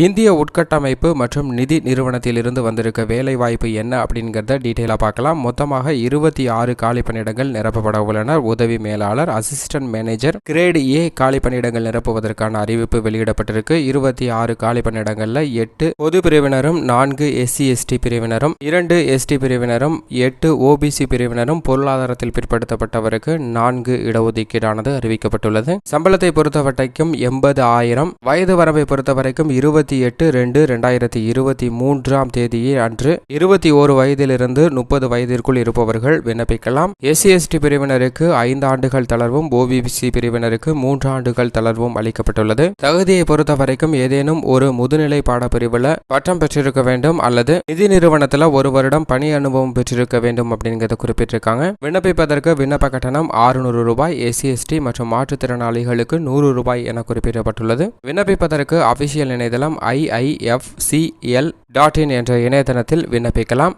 இந்திய உட்கட்டமைப்பு மற்றும் நிதி நிறுவனத்திலிருந்து வந்திருக்க வேலைவாய்ப்பு என்ன அப்படிங்கிறத டீட்டெயிலாக பார்க்கலாம். மொத்தமாக இருபத்தி ஆறு காலி பணியிடங்கள் நிரப்பப்பட உள்ளன. உதவி மேலாளர் அசிஸ்டன்ட் மேனேஜர் கிரேடு ஏ காலி பணியிடங்கள் நிரப்புவதற்கான அறிவிப்பு வெளியிடப்பட்டிருக்கு. இருபத்தி ஆறு காலி பணியிடங்களில் எட்டு பொது பிரிவினரும் நான்கு எஸ்சி எஸ்டி பிரிவினரும் இரண்டு எஸ்டி பிரிவினரும் எட்டு ஓபிசி பிரிவினரும் பொருளாதாரத்தில் பிற்படுத்தப்பட்டவருக்கு நான்கு இடஒதுக்கீடானது அறிவிக்கப்பட்டுள்ளது. சம்பளத்தை பொறுத்தவரைக்கும் எண்பது ஆயிரம் வயது வரம்பை பொறுத்தவரைக்கும் இருபது இருபத்தி எட்டு ரெண்டு ரெண்டாயிரத்தி இருபத்தி மூன்றாம் தேதியே அன்று இருபத்தி ஓரு வயதிலிருந்து முப்பது வயதிற்குள் இருப்பவர்கள் விண்ணப்பிக்கலாம். எஸ்சி எஸ்டி பிரிவினருக்கு ஐந்து ஆண்டுகள் தளர்வும் ஓபிசி பிரிவினருக்கு மூன்று ஆண்டுகள் தளர்வும் அளிக்கப்பட்டுள்ளது. தகுதியை பொறுத்தவரைக்கும் ஏதேனும் ஒரு முதுநிலை பாடப்பிரிவில் பட்டம் பெற்றிருக்க வேண்டும் அல்லது நிதி நிறுவனத்தில் ஒரு வருடம் பணி அனுபவம் பெற்றிருக்க வேண்டும் அப்படிங்கிறத குறிப்பிட்டிருக்காங்க. விண்ணப்பிப்பதற்கு விண்ணப்ப கட்டணம் ஆறுநூறு ரூபாய் எஸ்சி எஸ்டி மற்றும் மாற்றுத்திறனாளிகளுக்கு நூறு ரூபாய் என குறிப்பிடப்பட்டுள்ளது. விண்ணப்பிப்பதற்கு அபிஷியல் இணையதளம் ஐஐஎஃப்சிஎல் டாட் இன் என்ற இணையதளத்தில் விண்ணப்பிக்கலாம்.